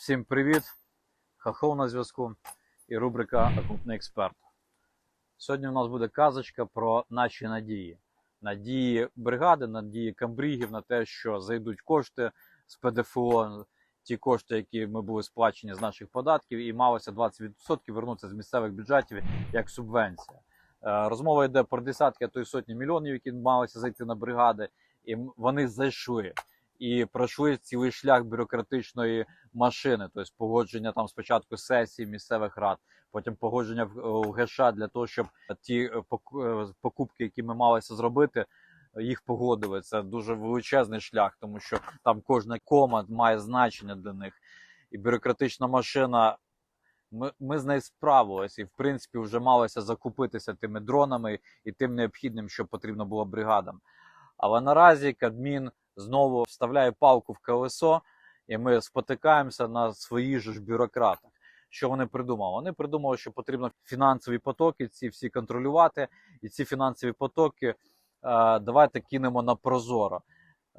Всім привіт! Хахов на зв'язку і рубрика Окупний експерт. Сьогодні у нас буде казочка про наші надії. Надії бригади, надії камбрігів на те, що зайдуть кошти з ПДФО, ті кошти, які ми були сплачені з наших податків, і малося 20% вернутися з місцевих бюджетів як субвенція. Е, Розмова йде про десятки, а то й сотні мільйонів, які малися зайти на бригади, і вони зайшли. І пройшли цілий шлях бюрократичної машини, тобто погодження там спочатку сесії місцевих рад, потім погодження в ГШ для того, щоб ті е, е, покупки, які ми малися зробити, їх погодили. Це дуже величезний шлях, тому що там кожна кома має значення для них. І бюрократична машина. Ми, ми з нею справилися і, в принципі, вже малося закупитися тими дронами і тим необхідним, що потрібно було бригадам. Але наразі Кадмін знову вставляє палку в колесо, і ми спотикаємося на своїх ж бюрократах. Що вони придумали? Вони придумали, що потрібно фінансові потоки ці всі контролювати, і ці фінансові потоки е, давайте кинемо на прозоро.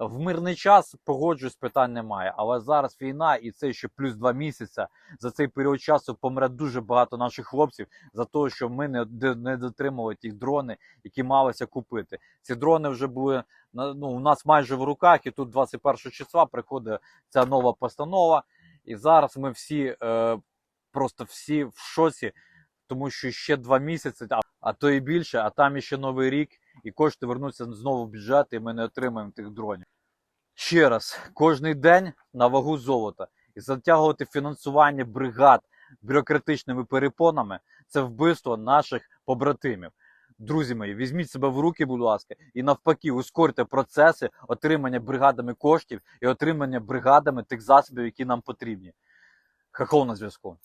В мирний час погоджуюсь, питань немає. Але зараз війна, і це ще плюс два місяці. За цей період часу помре дуже багато наших хлопців за те, що ми не, не дотримали ті дрони, які малися купити. Ці дрони вже були ну, у нас майже в руках, і тут 21 числа приходить ця нова постанова. І зараз ми всі е, просто всі в шоці, тому що ще два місяці, а, а то і більше, а там іще новий рік, і кошти вернуться знову в бюджет, і ми не отримаємо тих дронів. Ще раз, кожний день на вагу золота і затягувати фінансування бригад бюрократичними перепонами це вбивство наших побратимів. Друзі мої, візьміть себе в руки, будь ласка, і навпаки, ускорте процеси отримання бригадами коштів і отримання бригадами тих засобів, які нам потрібні. Хахол на зв'язку.